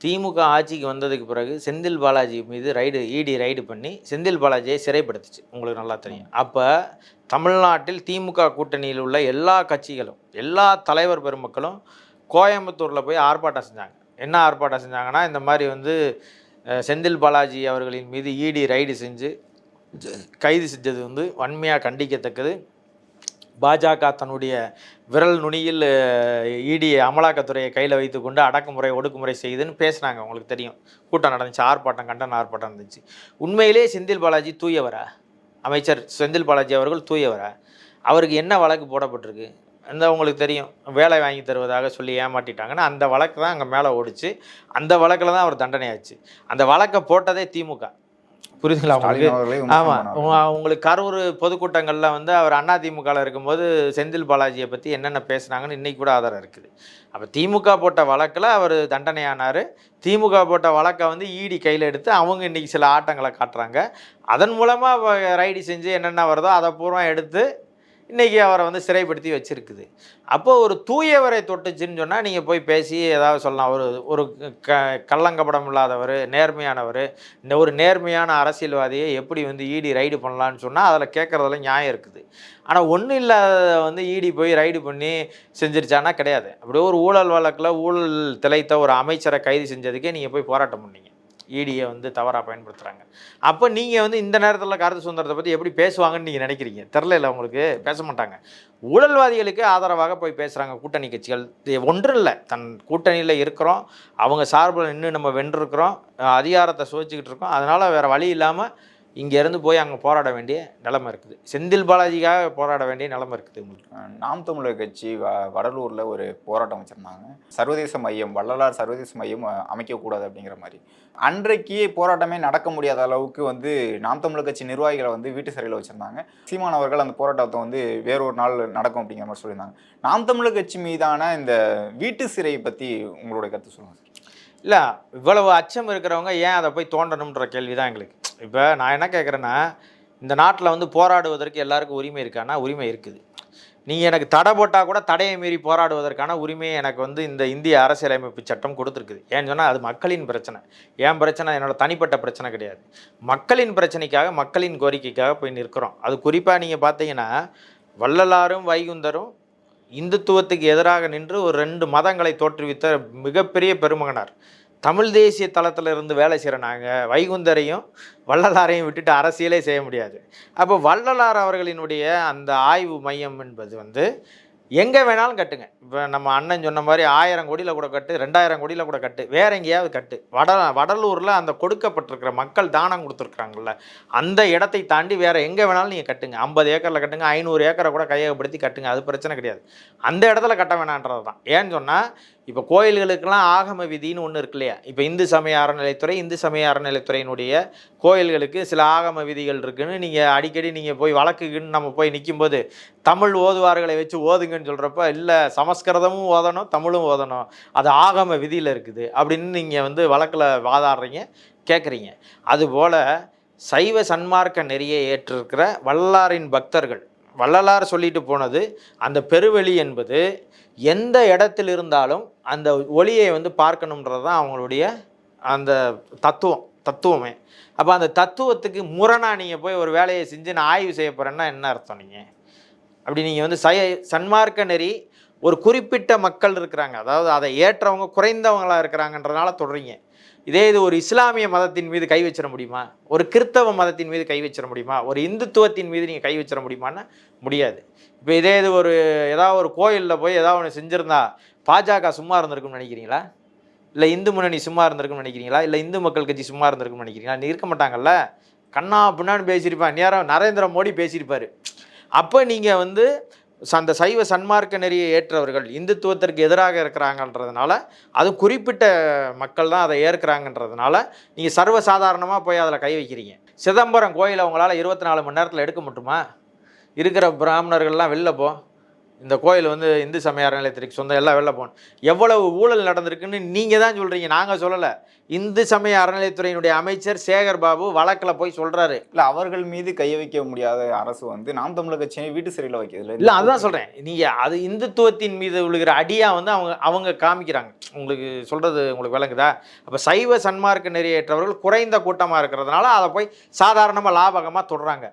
திமுக ஆட்சிக்கு வந்ததுக்கு பிறகு செந்தில் பாலாஜி மீது ரைடு இடி ரைடு பண்ணி செந்தில் பாலாஜியை சிறைப்படுத்துச்சு. உங்களுக்கு நல்லா தெரியும். அப்போ தமிழ்நாட்டில் திமுக கூட்டணியில் உள்ள எல்லா கட்சிகளும் எல்லா தலைவர் பெருமக்களும் கோயம்புத்தூரில் போய் ஆர்ப்பாட்டம் செஞ்சாங்க. என்ன ஆர்ப்பாட்டம் செஞ்சாங்கன்னா இந்த மாதிரி வந்து செந்தில் பாலாஜி அவர்களின் மீது இடி ரைடு செஞ்சு கைது செஞ்சது வந்து வன்மையாக கண்டிக்கத்தக்கது. பாஜக தன்னுடைய விரல் நுனியில் இடி அமலாக்கத்துறையை கையில் வைத்துக்கொண்டு அடக்குமுறை ஒடுக்குமுறை செய்யுதுன்னு பேசுனாங்க உங்களுக்கு தெரியும். கூட்டம் நடந்துச்சு ஆர்ப்பாட்டம் கண்டன ஆர்ப்பாட்டம் இருந்துச்சு உண்மையிலே செந்தில் பாலாஜி தூயவரா? அமைச்சர் செந்தில் பாலாஜி அவர்கள் தூயவரா? அவருக்கு என்ன வழக்கு போடப்பட்டிருக்கு? அந்த உங்களுக்கு தெரியும். வேலை வாங்கி தருவதாக சொல்லி ஏமாட்டிட்டாங்கன்னா அந்த வழக்கு தான் அங்கே மேலே ஓடிச்சு. அந்த வழக்கில் தான் அவர் தண்டனையாச்சு. அந்த வழக்கை போட்டதே திமுக. புரியுதுங்களா உங்களுக்கு? ஆமாம். உங்களுக்கு கரூர் பொதுக்கூட்டங்களில் வந்து அவர் அதிமுகவில் இருக்கும்போது செந்தில் பாலாஜியை பற்றி என்னென்ன பேசுனாங்கன்னு இன்னைக்கு கூட ஆதாரம் இருக்குது. அப்போ திமுக போட்ட வழக்கில் அவர் தண்டனையானார். திமுக போட்ட வழக்கை வந்து ஈடி கையில் எடுத்து அவங்க இன்னைக்கு சில ஆட்டங்களை காட்டுறாங்க. அதன் மூலமாக ரைடு செஞ்சு என்னென்ன வருதோ அதை பூரா எடுத்து இன்றைக்கி அவரை வந்து சிறைப்படுத்தி வச்சிருக்குது. அப்போது ஒரு தூயவரை தொட்டுச்சுன்னு சொன்னால் நீங்கள் போய் பேசி ஏதாவது சொல்லலாம். ஒரு ஒரு க கள்ளங்கபடம் இல்லாதவர் நேர்மையானவர் இந்த ஒரு நேர்மையான அரசியல்வாதியை எப்படி வந்து ஈடி ரைடு பண்ணலான்னு சொன்னால் அதில் கேட்குறதுல நியாயம் இருக்குது. ஆனால் ஒன்றும் இல்லாத வந்து ஈடி போய் ரைடு பண்ணி செஞ்சிருச்சானா கிடையாது. அப்படியே ஒரு ஊழல் வழக்கில் ஊழல் திளைத்த ஒரு அமைச்சரை கைது செஞ்சதுக்கே நீங்கள் போய் போராட்டம் பண்ணீங்க. ஈடியை வந்து தவறாக பயன்படுத்துகிறாங்க அப்போ நீங்கள் வந்து இந்த நேரத்தில் கருத்து சுதந்திரத்தை பற்றி எப்படி பேசுவாங்கன்னு நீங்கள் நினைக்கிறீங்க? தெரில இல்லை உங்களுக்கு பேச மாட்டாங்க. ஊழல்வாதிகளுக்கு ஆதரவாக போய் பேசுகிறாங்க கூட்டணி கட்சிகள். ஒன்றும் இல்லை தன் கூட்டணியில் இருக்கிறோம் அவங்க சார்பில் நின்று நம்ம வென்றிருக்கிறோம் அதிகாரத்தை சுவைச்சிக்கிட்டு இருக்கோம் அதனால் வேறு வழி இல்லாமல் இங்கேருந்து போய் அங்கே போராட வேண்டிய நிலைமை இருக்குது. செந்தில் பாலாஜிக்காக போராட வேண்டிய நிலைமை இருக்குது உங்களுக்கு. நாம் தமிழர் கட்சி வ வடலூரில் ஒரு போராட்டம் வச்சுருந்தாங்க. சர்வதேச மையம் வள்ளலார் சர்வதேச மையம் அமைக்கக்கூடாது அப்படிங்கிற மாதிரி. அன்றைக்கு போராட்டமே நடக்க முடியாத அளவுக்கு வந்து நாம் தமிழர் கட்சி நிர்வாகிகளை வந்து வீட்டு சிறையில் வச்சுருந்தாங்க. சீமான் அவர்கள் அந்த போராட்டத்தை வந்து வேறொரு நாள் நடக்கும் அப்படிங்கிற மாதிரி சொல்லியிருந்தாங்க. நாம் தமிழர் கட்சி மீதான இந்த வீட்டு சிறையை பற்றி உங்களுடைய கருத்து சொல்லுங்கள் இல்லை இவ்வளவு அச்சம் இருக்கிறவங்க ஏன் அதை போய் தோண்டணுன்ற கேள்வி தான் எங்களுக்கு. இப்போ நான் என்ன கேட்குறேன்னா இந்த நாட்டில் வந்து போராடுவதற்கு எல்லாருக்கும் உரிமை இருக்கானா உரிமை இருக்குது. நீங்கள் எனக்கு தடை போட்டால் கூட தடையை மீறி போராடுவதற்கான உரிமையை எனக்கு வந்து இந்த இந்திய அரசியலமைப்பு சட்டம் கொடுத்துருக்குது. ஏன்னு சொன்னால் அது மக்களின் பிரச்சனை. என் பிரச்சனை? என்னோட தனிப்பட்ட பிரச்சனை கிடையாது. மக்களின் பிரச்சனைக்காக மக்களின் கோரிக்கைக்காக போய் நிற்கிறோம். அது குறிப்பாக நீங்கள் பார்த்தீங்கன்னா வள்ளலாரும் வைகுந்தரும் இந்துத்துவத்துக்கு எதிராக நின்று ஒரு ரெண்டு மதங்களை தோற்றுவித்த மிகப்பெரிய பெருமகனார். தமிழ் தேசிய தளத்தில் இருந்து வேலை செய்கிற நாங்கள் வைகுந்தரையும் வள்ளலாரையும் விட்டுட்டு அரசியலே செய்ய முடியாது. அப்போ வள்ளலார் அவர்களினுடைய அந்த ஆய்வு மையம் என்பது வந்து எங்கே வேணாலும் கட்டுங்க. இப்போ நம்ம அண்ணன் சொன்ன மாதிரி ஆயிரம் கோடியில் கூட கட்டு ரெண்டாயிரம் கோடியில் கூட கட்டு வேற எங்கேயாவது கட்டு. வட வடலூரில் அந்த கொடுக்கப்பட்டிருக்கிற மக்கள் தானம் கொடுத்துருக்குறாங்கல்ல அந்த இடத்தை தாண்டி வேற எங்கே வேணாலும் நீங்கள் கட்டுங்க. ஐம்பது ஏக்கரில் கட்டுங்க ஐநூறு ஏக்கரை கூட கையகப்படுத்தி கட்டுங்க அது பிரச்சனை கிடையாது. அந்த இடத்துல கட்ட வேணான்றது தான் ஏன்னு சொன்னால் இப்போ கோயில்களுக்கெல்லாம் ஆகம விதின்னு ஒன்று இருக்கு இல்லையா? இப்போ இந்து சமய அறநிலைத்துறை இந்து சமய அறநிலைத்துறையினுடைய கோயில்களுக்கு சில ஆகம விதிகள் இருக்குன்னு நீங்கள் அடிக்கடி நீங்கள் போய் வழக்குக்குன்னு நம்ம போய் நிற்கும்போது தமிழ் ஓதுவார்களை வச்சு ஓதுங்கன்னு சொல்கிறப்ப இல்லை சமஸ்கிருதமும் ஓதணும் தமிழும் ஓதணும் அது ஆகம விதியில் இருக்குது அப்படின்னு நீங்கள் வந்து வழக்கில் வாதாடுறீங்க கேட்குறீங்க அதுபோல் சைவ சன்மார்க்க நெறியை ஏற்றிருக்கிற வள்ளலாரின் பக்தர்கள் வள்ளலார் சொல்லிட்டு போனது அந்த பெருவெளி என்பது எந்த இடத்தில் இருந்தாலும் அந்த ஒளியை வந்து பார்க்கணுன்றது தான் அவங்களுடைய அந்த தத்துவம் தத்துவமே. அப்போ அந்த தத்துவத்துக்கு முரணா நீங்கள் போய் ஒரு வேலையை செஞ்சு நான் ஆய்வு செய்ய போகிறேன்னா என்ன அர்த்தம் நீங்கள் அப்படி நீங்கள் வந்து சய சன்மார்க்க நெறி ஒரு குறிப்பிட்ட மக்கள் இருக்கிறாங்க. அதாவது அதை ஏற்றவங்க குறைந்தவங்களாக இருக்கிறாங்கன்றதுனால சொல்கிறீங்க இதே இது ஒரு இஸ்லாமிய மதத்தின் மீது கை வச்சிட முடியுமா? ஒரு கிறித்தவ மதத்தின் மீது கை வச்சிட முடியுமா? ஒரு இந்துத்துவத்தின் மீது நீங்கள் கை வச்சிட முடியுமான்னா முடியாது. இப்போ இதே இது ஒரு ஏதாவது ஒரு கோயிலில் போய் ஏதாவது ஒன்று செஞ்சுருந்தா பாஜக சும்மா இருந்திருக்கும்னு நினைக்கிறீங்களா? இல்லை இந்து முன்னணி சும்மா இருந்திருக்கும்னு நினைக்கிறீங்களா? இல்லை இந்து மக்கள் கட்சி சும்மா இருந்திருக்கும்னு நினைக்கிறீங்களா? நீ இருக்க மாட்டாங்கல்ல? கண்ணா பின்னான்னு பேசியிருப்பான் நேரம் நரேந்திர மோடி பேசியிருப்பார். அப்போ நீங்கள் வந்து அந்த சைவ சன்மார்க்க நெறியை ஏற்றவர்கள் இந்துத்துவத்திற்கு எதிராக இருக்கிறாங்கன்றதுனால அது குறிப்பிட்ட மக்கள் தான் அதை ஏற்கிறாங்கன்றதுனால நீங்கள் சர்வசாதாரணமாக போய் அதில் கை வைக்கிறீங்க. சிதம்பரம் கோயிலை உங்களால் இருபத்தி நாலு மணி நேரத்தில் எடுக்க மட்டுமா இருக்கிற பிராமணர்கள்லாம் வெளில போ. இந்த கோயில் வந்து இந்து சமய அறநிலையத்திற்கு சொந்தம் எல்லாம் வெளில போகணும். எவ்வளவு ஊழல் நடந்திருக்குன்னு நீங்கள் தான் சொல்கிறீங்க நாங்கள் சொல்லலை. இந்து சமய அறநிலையத்துறையினுடைய அமைச்சர் சேகர் பாபு வழக்கில் போய் சொல்கிறாரு இல்லை அவர்கள் மீது கைய வைக்க முடியாத அரசு வந்து நாம் தமிழர் கட்சியை வீட்டு சிறையில் வைக்கிறது இல்லை. அதுதான் சொல்கிறேன் நீங்கள் அது இந்துத்துவத்தின் மீது விழுகிற அடியாக வந்து அவங்க அவங்க காமிக்கிறாங்க. உங்களுக்கு சொல்கிறது உங்களுக்கு விளங்குதா? அப்போ சைவ சன்மார்க்க நெறியேற்றவர்கள் குறைந்த கூட்டமாக இருக்கிறதுனால அதை போய் சாதாரணமாக லாபகமாக தொடுறாங்க.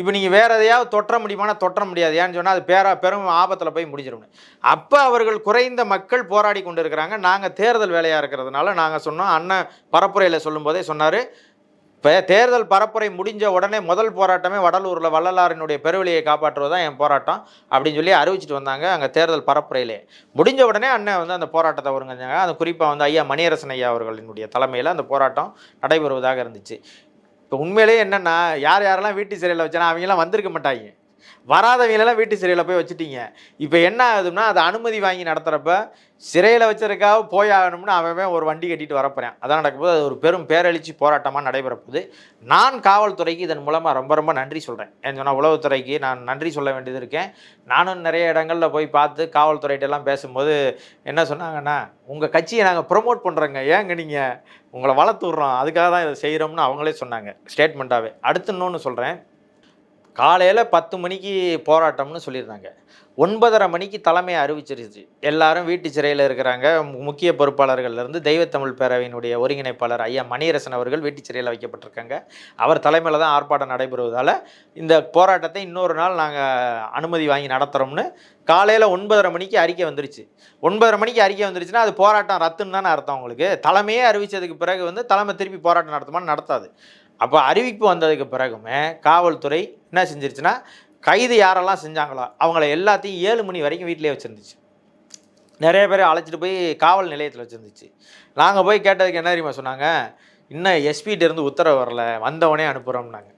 இப்போ நீங்கள் வேறு எதையாவது தொற்ற முடியுமானா தொற்ற முடியாது. ஏன்னு சொன்னால் அது பேரா பெரும் ஆபத்தில் போய் முடிஞ்சிடும் அப்போ அவர்கள் குறைந்த மக்கள் போராடி கொண்டு இருக்கிறாங்க நாங்கள் தேர்தல் வேலையாக இருக்கிறதுனால நாங்கள் சொன்னோம். அண்ணன் பரப்புரையில் சொல்லும்போதே சொன்னார். இப்போ தேர்தல் பரப்புரை முடிஞ்ச உடனே முதல் போராட்டமே வடலூரில் வள்ளலாரினுடைய பெருவெளியை காப்பாற்றுவது தான் என் போராட்டம் அப்படின்னு சொல்லி அறிவிச்சிட்டு வந்தாங்க அங்கே தேர்தல் பரப்புரையிலே. முடிஞ்ச உடனே அண்ணன் வந்து அந்த போராட்டத்தை ஒருங்கிஞ்சாங்க அது குறிப்பாக வந்து ஐயா மணியரசன் ஐயா அவர்களினுடைய தலைமையில் அந்த போராட்டம் நடைபெறுவதாக இருந்துச்சு. இப்போ உண்மையிலேயே என்னென்னா யார் யாரெல்லாம் வீட்டு சிறையில் வச்சானா அவங்கெல்லாம் வந்திருக்க மாட்டாங்க. வராதவங்களெல்லாம் வீட்டு சிறையில் போய் வச்சுட்டீங்க. இப்போ என்ன ஆகுதுன்னா அதை அனுமதி வாங்கி நடத்துகிறப்ப சிறையில் வச்சிருக்காக போய் ஆகணும்னு அவன் ஒரு வண்டி கட்டிட்டு வரப்போறேன் அதான் நடக்கும்போது அது ஒரு பெரும் பேரழிச்சி போராட்டமாக நடைபெறப்போகுது நான் காவல்துறைக்கு இதன் மூலமாக ரொம்ப ரொம்ப நன்றி சொல்கிறேன் ஏன்னு சொன்னால் உளவுத்துறைக்கு நான் நன்றி சொல்ல வேண்டியது இருக்கேன். நானும் நிறைய இடங்களில் போய் பார்த்து காவல்துறைகிட்டெல்லாம் பேசும்போது என்ன சொன்னாங்கன்னா உங்கள் கட்சியை நாங்கள் ப்ரொமோட் பண்ணுறோங்க ஏங்க நீங்கள் உங்களை வளர்த்து விட்றோம். அதுக்காக தான் இதை செய்கிறோம்னு அவங்களே சொன்னாங்க. ஸ்டேட்மெண்ட்டாகவே அடுத்து இன்னொன்று சொல்கிறேன் காலையில் பத்து மணிக்கு போராட்டம்னு சொல்லியிருந்தாங்க. ஒன்பதரை மணிக்கு தலைமையை அறிவிச்சிருச்சு. எல்லாரும் வீட்டு சிறையில் இருக்கிறாங்க. முக்கிய பொறுப்பாளர்கள்லேருந்து தெய்வத்தமிழ் பேரவையினுடைய ஒருங்கிணைப்பாளர் ஐயா மணியரசன் அவர்கள் வீட்டு சிறையில் வைக்கப்பட்டிருக்காங்க. அவர் தலைமையில் தான் ஆர்ப்பாட்டம் நடைபெறுவதால் இந்த போராட்டத்தை இன்னொரு நாள் நாங்கள் அனுமதி வாங்கி நடத்துகிறோம்னு காலையில் ஒன்பதரை மணிக்கு அறிக்கை வந்துருச்சு. ஒன்பதரை மணிக்கு அறிக்கை வந்துருச்சுன்னா அது போராட்டம் ரத்துன்னு தானே அர்த்தம் உங்களுக்கு. தலைமையே அறிவித்ததுக்கு பிறகு வந்து தலைமை திருப்பி போராட்டம் நடத்துமான்னு நடத்தாது. அப்போ அறிவிப்பு வந்ததுக்கு பிறகுமே காவல்துறை என்ன செஞ்சிருச்சுன்னா கைது யாரெல்லாம் செஞ்சாங்களோ அவங்கள எல்லாத்தையும் ஏழு மணி வரைக்கும் வீட்டிலே வச்சுருந்துச்சு. நிறைய பேர் அழைச்சிட்டு போய் காவல் நிலையத்தில் வச்சுருந்துச்சு. நாங்கள் போய் கேட்டதுக்கு என்ன தெரியுமா சொன்னாங்க? இன்னும் எஸ்பிகிட்ட இருந்து உத்தரவு வரல வந்தவனே அனுப்புகிறோம்னாங்க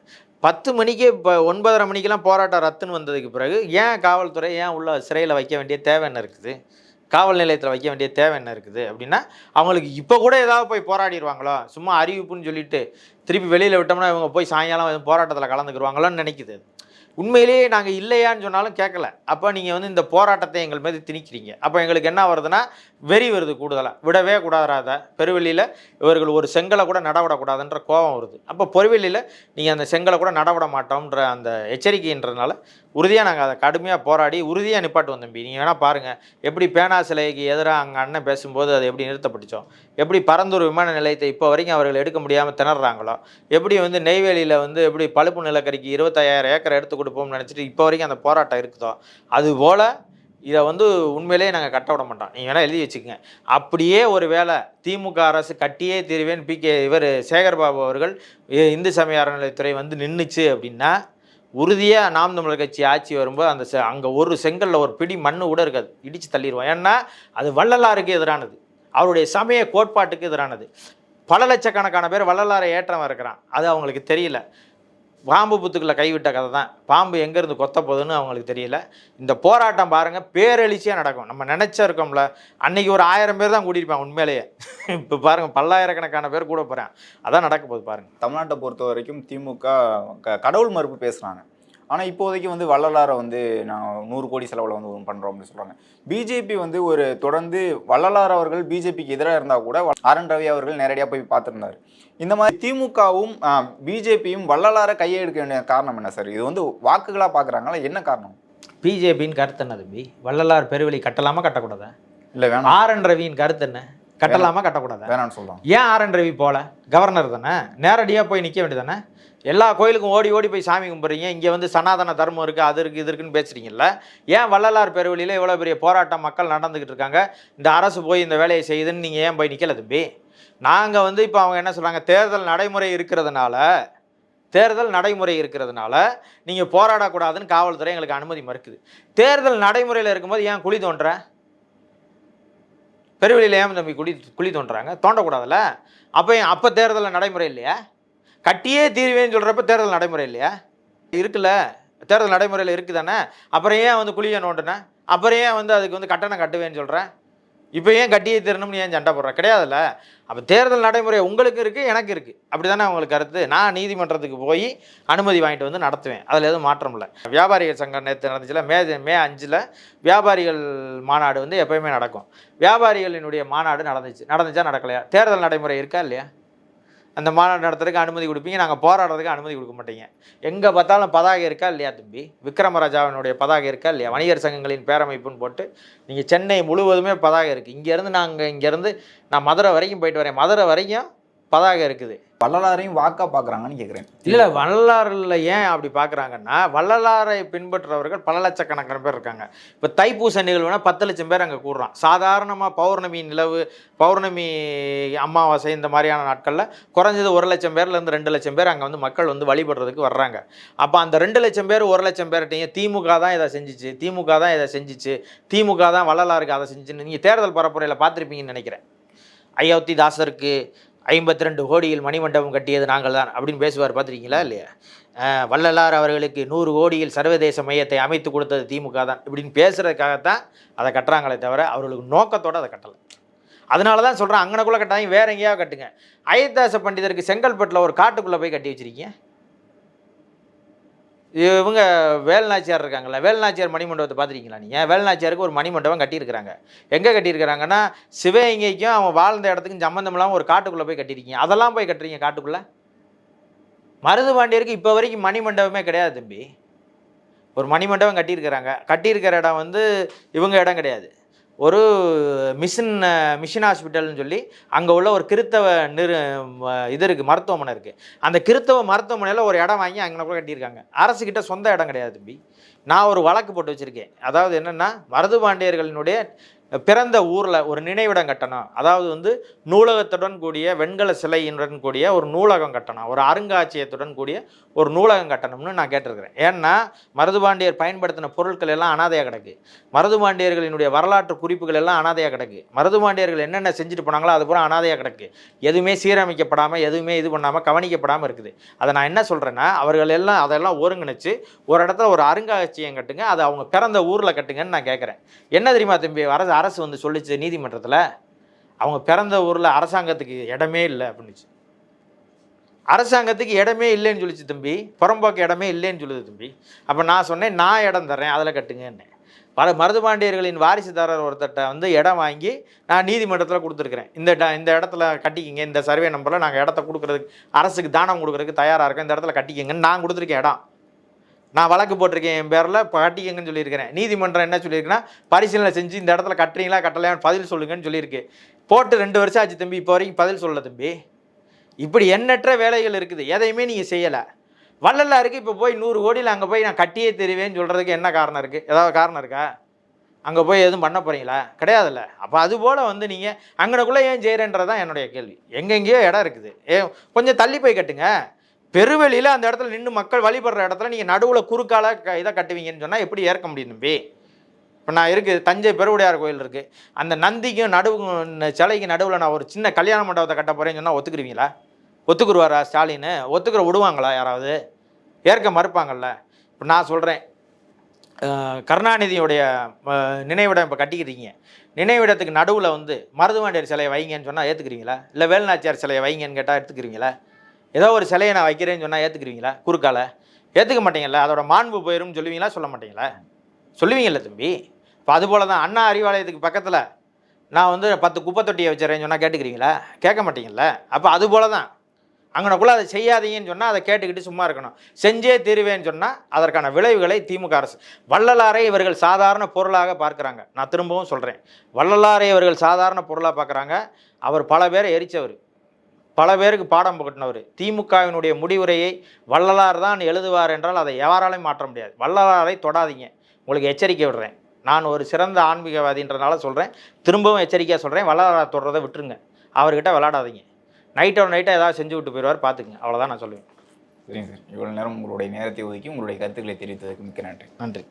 பத்து மணிக்கு இப்போ ஒன்பதரை மணிக்கெலாம் போராட்டம் ரத்துன்னு வந்ததுக்கு பிறகு ஏன் காவல்துறை ஏன் உள்ள சிறையில் வைக்க வேண்டிய தேவை என்ன இருக்குது? காவல் நிலையத்தில் வைக்க வேண்டிய தேவை என்ன இருக்குது? அப்படின்னா அவங்களுக்கு இப்போ கூட ஏதாவது போய் போராடிடுவாங்களோ சும்மா அறிவிப்புன்னு சொல்லிட்டு திருப்பி வெளியில் விட்டோம்னா இவங்க போய் சாயங்காலம் எதுவும் போராட்டத்தில் கலந்துக்குருவாங்களோன்னு நினைக்குது. உண்மையிலேயே நாங்கள் இல்லையான்னு சொன்னாலும் கேட்கல அப்போ நீங்கள் வந்து இந்த போராட்டத்தை எங்கள் மீது திணிக்கிறீங்க. அப்போ எங்களுக்கு என்ன வருதுன்னா வெறி வருது கூடுதலாக விடவே கூடாதாத பெருவெளியில் இவர்கள் ஒரு செங்கலை கூட நடவிடக்கூடாதுன்ற கோபம் வருது. அப்போ பொறுவெளியில் நீங்கள் அந்த செங்கலை கூட நடவிட மாட்டோம்ன்ற அந்த எச்சரிக்கைன்றதுனால உறுதியாக நாங்கள் அதை கடுமையாக போராடி உறுதியாக நிப்பாட்டுவோம் தம்பி நீங்கள் வேணால் பாருங்கள் எப்படி பேனா சிலைக்கு எதிராக அங்கே அண்ணன் பேசும்போது அது எப்படி நிறுத்தப்பட்டுச்சோம் எப்படி பரந்தூர் விமான நிலையத்தை இப்போ வரைக்கும் அவர்கள் எடுக்க முடியாமல் திணறாங்களோ? எப்படி வந்து நெய்வேலியில் வந்து எப்படி பழுப்பு நிலக்கரிக்கு இருபத்தாயிரம் ஏக்கர் எடுத்து கொடுப்போம்னு நினச்சிட்டு இப்போ வரைக்கும் அந்த போராட்டம் இருக்குதோ? அதுபோல் இதை வந்து உண்மையிலேயே நாங்கள் கட்ட விட மாட்டோம். நீங்கள் வேணால் எழுதி வச்சுக்கோங்க. அப்படியே ஒரு வேளை திமுக அரசு கட்டியே தீர்வேன் பி. கே. இவர் சேகர்பாபு அவர்கள் இந்து சமய அறநிலையத்துறை வந்து நின்றுச்சு அப்படின்னா உறுதியாக நாம் தமிழர் கட்சி ஆட்சி வரும்போது அந்த செ அங்கே ஒரு செங்கல்ல ஒரு பிடி மண்ணு கூட இருக்காது. இடித்து தள்ளிடுவோம். ஏன்னா அது வள்ளலாருக்கு எதிரானது. அவருடைய சமய கோட்பாட்டுக்கு எதிரானது. பல லட்சக்கணக்கான பேர் வள்ளலாரை ஏற்றவன் இருக்கிறான். அது அவங்களுக்கு தெரியல. பாம்பு புத்துக்களை கைவிட்ட கதை தான். பாம்பு எங்கேருந்து கொத்த போகுதுன்னு அவங்களுக்கு தெரியல. இந்த போராட்டம் பாருங்கள் பேரழிச்சியாக நடக்கும். நம்ம நினச்சா இருக்கோம்ல அன்னைக்கு ஒரு ஆயிரம் பேர் தான் கூட்டியிருப்பேன் உண்மையிலேயே. இப்போ பாருங்கள் பல்லாயிரக்கணக்கான பேர் கூட போகிறேன் அதான் நடக்க போகுது பாருங்கள் தமிழ்நாட்டை பொறுத்த வரைக்கும் திமுக க- கடவுள் மறுப்பு பேசுகிறாங்க ஆனால் இப்போதைக்கு வந்து வள்ளலாரை வந்து நான் நூறு கோடி செலவில் வந்து ஒன்று பண்ணுறோம் அப்படின்னு சொல்கிறாங்க பிஜேபி வந்து ஒரு தொடர்ந்து வள்ளலார் அவர்கள் பிஜேபிக்கு எதிராக இருந்தால் கூட ஆர் என் ரவி அவர்கள் நேரடியாக போய் பார்த்துருந்தாரு. இந்த மாதிரி திமுகவும் பிஜேபியும் வள்ளலாரை கையை எடுக்க வேண்டிய காரணம் என்ன சார்? இது வந்து வாக்குகளாக பார்க்குறாங்களா என்ன காரணம்? பிஜேபின்னு கருத்து என்ன தம்பி? வள்ளலார் பெருவெளி கட்டலாமா கட்டக்கூடாதா? இல்லை வேணாம். ஆர் என் ரவியின் கருத்து என்ன? கட்டலாமா கட்டக்கூடாதா? வேணாம்னு சொல்கிறாங்க ஏன் ஆர் என் ரவி போல? கவர்னர் தானே? நேரடியாக போய் நிற்க வேண்டியதானே எல்லா கோயிலுக்கும் ஓடி ஓடி போய் சாமி கும்பிட்றீங்க. இங்கே வந்து சனாதன தர்மம் இருக்குது அது இருக்குது இது இருக்குன்னு பேசுறீங்கல்ல? ஏன் வள்ளலார் பெருவெளியில் இவ்வளோ பெரிய போராட்டம் மக்கள் நடந்துக்கிட்டு இருக்காங்க? இந்த அரசு போய் இந்த வேலையை செய்யுதுன்னு நீங்கள் ஏன் போய் நிற்கல தம்பி? நாங்கள் வந்து இப்போ அவங்க என்ன சொல்கிறாங்க தேர்தல் நடைமுறை இருக்கிறதுனால தேர்தல் நடைமுறை இருக்கிறதுனால நீங்கள் போராடக்கூடாதுன்னு காவல்துறை எங்களுக்கு அனுமதி மறுக்குது. தேர்தல் நடைமுறையில் இருக்கும்போது ஏன் குழி தோன்ற? பெருவெளியில் ஏன் தம்பி குழி குழி தோன்றாங்க? தோண்டக்கூடாதுல்ல? அப்போ ஏன் அப்போ தேர்தல் நடைமுறை இல்லையா? கட்டியே தீர்வேன்னு சொல்கிறப்ப தேர்தல் நடைமுறை இல்லையா? இருக்குல்ல. தேர்தல் நடைமுறையில் இருக்குதானே? அப்புறம் ஏன் வந்து குழியை நோண்டுனேன் அப்புறம் ஏன் வந்து அதுக்கு வந்து கட்டணம் கட்டுவேன்னு சொல்கிறேன் இப்போ ஏன் கட்டியே தீரணும்னு ஏன் சண்டை போடுறேன் கிடையாதுல்ல. அப்போ தேர்தல் நடைமுறை உங்களுக்கு இருக்குது எனக்கு இருக்குது அப்படி தானே உங்களுக்கு கருத்து? நான் நீதிமன்றத்துக்கு போய் அனுமதி வாங்கிட்டு வந்து நடத்துவேன். அதில் எதுவும் மாற்றம் இல்லை. வியாபாரிகள் சங்கம் நேற்று நடந்துச்சுல மே மே அஞ்சில் வியாபாரிகள் மாநாடு வந்து எப்பயுமே நடக்கும். வியாபாரிகளினுடைய மாநாடு நடந்துச்சு. நடந்துச்சா நடக்கலையா? தேர்தல் நடைமுறை இருக்கா இல்லையா? அந்த மாநாடு நடத்துறதுக்கு அனுமதி கொடுப்பீங்க. நாங்கள் போராடுறதுக்கு அனுமதி கொடுக்க மாட்டீங்க. எங்கே பார்த்தாலும் பதாகை இருக்கா இல்லையா தம்பி? விக்ரமராஜாவினுடைய பதாகை இருக்கா இல்லையா? வணிகர் சங்கங்களின் பேரமைப்புன்னு போட்டு நீங்கள் சென்னை முழுவதுமே பதாகை இருக்குது இங்கேருந்து நாங்கள் இங்கேருந்து நான் மதுரை வரைக்கும் போயிட்டு வரேன். மதுரை வரைக்கும் பதாகை இருக்குது. வள்ளலாரையும் வாக்கா பார்க்குறாங்கன்னு கேட்குறேன் இல்லை வள்ளலாறில் ஏன் அப்படி பார்க்குறாங்கன்னா வள்ளலாரை பின்பற்றுறவர்கள் பல லட்சக்கணக்கான பேர் இருக்காங்க. இப்போ தைப்பூச நிகழ்வுனா பத்து லட்சம் பேர் அங்கே கூடுறான். சாதாரணமாக பௌர்ணமி நிலவு பௌர்ணமி அமாவாசை இந்த மாதிரியான நாட்களில் குறைஞ்சது ஒரு லட்சம் பேர்லேருந்து ரெண்டு லட்சம் பேர் அங்கே வந்து மக்கள் வந்து வழிபடுறதுக்கு வர்றாங்க. அப்போ அந்த ரெண்டு லட்சம் பேர் ஒரு லட்சம் பேர்கிட்டையும் திமுக தான் இதை செஞ்சிச்சு திமுக தான் இதை செஞ்சுச்சு திமுக தான் வள்ளலாருக்கு அதை செஞ்சுன்னு நீங்கள் தேர்தல் பரப்புரையில் பார்த்துருப்பீங்கன்னு நினைக்கிறேன். அயோத்தி தாசருக்கு ஐம்பத்தி ரெண்டு கோடியில் மணிமண்டபம் கட்டியது நாங்கள் தான் அப்படின்னு பேசுவார் பார்த்துருக்கீங்களா இல்லையா? வள்ளலார் அவர்களுக்கு நூறு கோடியில் சர்வதேச மையத்தை அமைத்து கொடுத்தது திமுக தான் இப்படின்னு பேசுகிறதுக்காகத்தான் அதை கட்டுறாங்களே தவிர அவர்களுக்கு நோக்கத்தோடு அதை கட்டலை. அதனால தான் சொல்கிறேன் அங்கனக்குள்ளே கட்டாங்க வேற எங்கேயாவது கட்டுங்க. அயோத்தாச பண்டிதருக்கு செங்கல்பட்டில் ஒரு காட்டுக்குள்ளே போய் கட்டி வச்சிருக்கீங்க. இவங்க வேல்நாச்சியார் இருக்காங்கல்ல வேல்நாச்சியார் மணிமண்டபத்தை பார்த்துருக்கீங்களா நீங்கள் வேல்நாச்சியாருக்கு ஒரு மணிமண்டபம் கட்டியிருக்கிறாங்க. எங்கே கட்டியிருக்கிறாங்கன்னா சிவகங்கைக்கும் அவன் வாழ்ந்த இடத்துக்கும் சம்மந்தம் இல்லாமல் ஒரு காட்டுக்குள்ளே போய் கட்டியிருக்கீங்க. அதெல்லாம் போய் கட்டுறீங்க காட்டுக்குள்ளே? மருது பாண்டியருக்கு இப்போ வரைக்கும் மணிமண்டபமே கிடையாது தம்பி. ஒரு மணிமண்டபம் கட்டியிருக்கிறாங்க. கட்டியிருக்கிற இடம் வந்து இவங்க இடம் கிடையாது. ஒரு மிஷின் மிஷின் ஹாஸ்பிட்டல்னு சொல்லி அங்கே உள்ள ஒரு கிறித்தவ நிறு இது இருக்குது மருத்துவமனை இருக்குது அந்த கிறித்தவ மருத்துவமனையில் ஒரு இடம் வாங்கி அங்கே கூட கட்டியிருக்காங்க. அரசுக்கிட்ட சொந்த இடம் கிடையாது தம்பி. நான் ஒரு வழக்கு போட்டு வச்சுருக்கேன். அதாவது என்னென்னா மருது பாண்டியர்களினுடைய பிறந்த ஊரில் ஒரு நினைவிடம் கட்டணும் அதாவது வந்து நூலகத்துடன் கூடிய வெண்கல சிலையுடன் கூடிய ஒரு நூலகம் கட்டணும் ஒரு அருங்காட்சியத்துடன் கூடிய ஒரு நூலகம் கட்டணும்னு நான் கேட்டிருக்கிறேன். ஏன்னா மருதுபாண்டியர் பயன்படுத்தின பொருட்கள் எல்லாம் அனாதையாக கிடக்கு. மருதுபாண்டியர்களினுடைய வரலாற்று குறிப்புகள் எல்லாம் அனாதையாக கிடக்கு. மருதுபாண்டியர்கள் என்னென்ன செஞ்சுட்டு போனாங்களோ அது பூரா அனாதையாக கிடக்கு. எதுவுமே சீரமைக்கப்படாமல் எதுவுமே இது பண்ணாமல் கவனிக்கப்படாமல் இருக்குது. அதை நான் என்ன சொல்கிறேன்னா அவர்கள் எல்லாம் அதெல்லாம் ஒருங்கிணைச்சு ஒரு இடத்துல ஒரு அருங்காட்சியகம் கட்டுங்க அது அவங்க பிறந்த ஊரில் கட்டுங்கன்னு நான் கேட்குறேன். என்ன தெரியுமா தம்பி வர அரசு வந்து சொல்லிச்சு நீதிமன்றத்தில் அவங்க பிறந்த ஊரில் அரசாங்கத்துக்கு இடமே இல்லை அப்படின்னுச்சு. அரசாங்கத்துக்கு இடமே இல்லைன்னு சொல்லிச்சு தம்பி. புறம்போக்கு இடமே இல்லைன்னு சொல்லுது தம்பி. அப்போ நான் சொன்னேன் நான் இடம் தரேன் அதில் கட்டுங்கன்னு. பல மருதுபாண்டியர்களின் வாரிசுதாரர் ஒருத்தட்ட வந்து இடம் வாங்கி நான் நீதிமன்றத்தில் கொடுத்துருக்குறேன். இந்த இந்த இடத்துல கட்டிக்கிங்க இந்த சர்வே நம்பரில் நாங்கள் இடத்த கொடுக்குறதுக்கு அரசுக்கு தானம் கொடுக்குறதுக்கு தயாராக இருக்கோம் இந்த இடத்துல கட்டிக்கிங்கன்னு நான் கொடுத்துருக்கேன் இடம். நான் வழக்கு போட்டிருக்கேன் என் பேரில் இப்போ கட்டிக்கங்கன்னு சொல்லியிருக்கிறேன். நீதிமன்றம் என்ன சொல்லியிருக்குன்னா பரிசீலனை செஞ்சு இந்த இடத்துல கட்டுறீங்களா கட்டலையான்னு பதில் சொல்லுங்கன்னு சொல்லியிருக்கு. போட்டு ரெண்டு வருஷம் ஆச்சு தம்பி இப்போ வரைக்கும் பதில் சொல்ல தம்பி. இப்படி எண்ணற்ற வேலைகள் இருக்குது எதையுமே நீங்கள் செய்யலை. வள்ளலாருக்கு இப்போ போய் நூறு கோடியில் அங்கே போய் நான் கட்டியே தெரிவேன்னு சொல்கிறதுக்கு என்ன காரணம் இருக்குது ஏதாவது காரணம் இருக்கா? அங்கே போய் எதுவும் பண்ண போகிறீங்களா கிடையாதுல்ல. அப்போ அதுபோல் வந்து நீங்கள் அங்கனக்குள்ளே ஏன் செய்கிறேன்றது தான் என்னுடைய கேள்வி. எங்கெங்கேயோ இடம் இருக்குது. ஏ கொஞ்சம் தள்ளி போய் கட்டுங்க. பெருவெளியில் அந்த இடத்துல நின்று மக்கள் வழிபடுற இடத்துல நீங்கள் நடுவில் குறுக்கால க இதை கட்டுவீங்கன்னு சொன்னால் எப்படி ஏற்க முடியும் தம்பி? இப்போ நான் இருக்குது தஞ்சை பெருவுடையார் கோயில் இருக்குது அந்த நந்திக்கும் நடுவு சிலைக்கு நடுவில் நான் ஒரு சின்ன கல்யாண மண்டபத்தை கட்ட போகிறேன்னு சொன்னால் ஒத்துக்குருவீங்களா? ஒத்துக்குருவாரா ஸ்டாலின்? ஒத்துக்கிற விடுவாங்களா யாராவது? ஏற்க மறுப்பாங்கள்ல இப்போ நான் சொல்கிறேன் கருணாநிதியுடைய நினைவிடம் இப்போ கட்டிக்கிறீங்க நினைவிடத்துக்கு நடுவில் வந்து மருதுவாண்டியர் சிலையை வைங்கன்னு சொன்னால் ஏற்றுக்கிறீங்களா இல்லை வேலுநாச்சியார் சிலையை வைங்கன்னு கேட்டால் எடுத்துக்கிறீங்களா ஏதோ ஒரு சிலையை நான் வைக்கிறேன்னு சொன்னால் ஏற்றுக்குருவீங்களா குறுக்கால? ஏற்றுக்க மாட்டீங்களா அதோட மாண்பு போயிரும்னு சொல்லுவீங்களா? சொல்ல மாட்டீங்களா? சொல்லுவீங்கல்ல தம்பி. இப்போ அதுபோல் தான் அண்ணா அறிவாலயத்துக்கு பக்கத்தில் நான் வந்து பத்து குப்பை தொட்டியை வச்சுறேன்னு சொன்னால் கேட்டுக்கிறீங்களா கேட்க மாட்டீங்கல்ல? அப்போ அது போல தான் அங்கனக்குள்ளே அதை செய்யாதீங்கன்னு சொன்னால் அதை கேட்டுக்கிட்டு சும்மா இருக்கணும். செஞ்சே தீருவேன்னு சொன்னால் அதற்கான விளைவுகளை திமுக அரசு வள்ளலாரை இவர்கள் சாதாரண பொருளாக பார்க்குறாங்க. நான் திரும்பவும் சொல்கிறேன் வள்ளலாரை இவர்கள் சாதாரண பொருளாக பார்க்குறாங்க. அவர் பல பேரை எரிச்சவர். பல பேருக்கு பாடம் புகட்டினவர். திமுகவினுடைய முடிவுரையை வள்ளலார் தான் எழுதுவார் என்றால் அதை யாராலையும் மாற்ற முடியாது. வள்ளலாரை தொடாதீங்க. உங்களுக்கு எச்சரிக்கை விடுறேன். நான் ஒரு சிறந்த ஆன்மீகவாதின்றனால சொல்கிறேன் திரும்பவும் எச்சரிக்கையாக சொல்கிறேன் வள்ளலாரை தொடுறதை விட்டுருங்க. அவர்கிட்ட விளாடாதீங்க நைட்டோட நைட்டாக ஏதாவது செஞ்சு விட்டு போயிடுவார் பார்த்துக்குங்க அவ்வளோதான் நான் சொல்லுவேன். சரிங்க சார். இவ்வளோ நேரம் உங்களுடைய நேரத்தை ஒதுக்கி உங்களுடைய கருத்துக்களை தெரிவித்ததுக்கு மிக்க நன்றி. நன்றி.